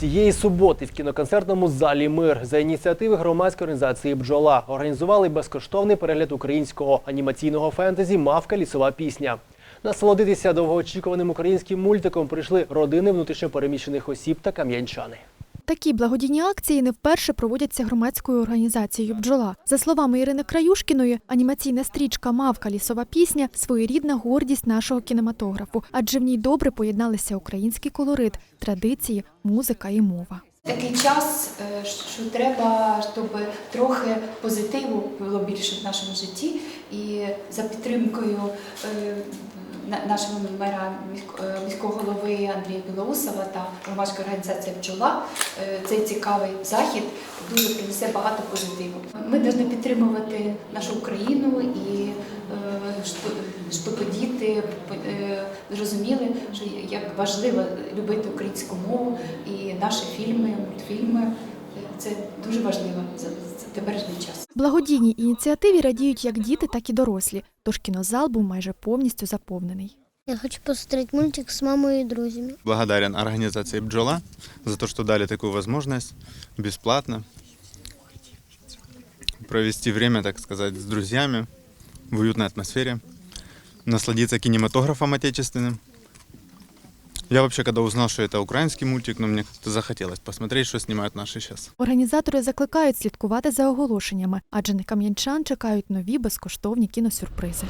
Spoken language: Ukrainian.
Цієї суботи в кіноконцертному залі Мир за ініціативи громадської організації Бджола організували безкоштовний перегляд українського анімаційного фентезі Мавка лісова пісня. Насолодитися довгоочікуваним українським мультиком прийшли родини внутрішньопереміщених осіб та кам'янчани. Такі благодійні акції не вперше проводяться громадською організацією Бджола. За словами Ірини Краюшкіної, анімаційна стрічка Мавка лісова пісня своєрідна гордість нашого кінематографу, адже в ній добре поєдналися український колорит, традиції, музика і мова. Такий час, е, що треба, щоб трохи позитиву було більше в нашому житті, і за підтримкою е, нашого мера е, міського голови Андрія Білоусова та громадської організації Бджола е, цей цікавий захід дуже принесе багато позитиву. Ми повинні підтримувати нашу Україну і е, щоб діти зрозуміли, що як важливо любити українську мову і наші фільми, мультфільми. Це дуже важливо за за теперішній час. Благодійній ініціативі радіють як діти, так і дорослі, тож кінозал був майже повністю заповнений. Я хочу посмотреть мультик с мамой и друзьями. Благодарен организации «Бджола» за то, что дали такую возможность бесплатно провести время, так сказать, с друзьями в уютной атмосфере, насладиться кинематографом отечественным. Я вообще, когда узнал, что это украинский мультик, ну, мне как-то захотелось посмотреть, что снимают наши сейчас. Організатори закликають слідкувати за оголошеннями, адже на кам'янчан чекають нові безкоштовні кіносюрпризи.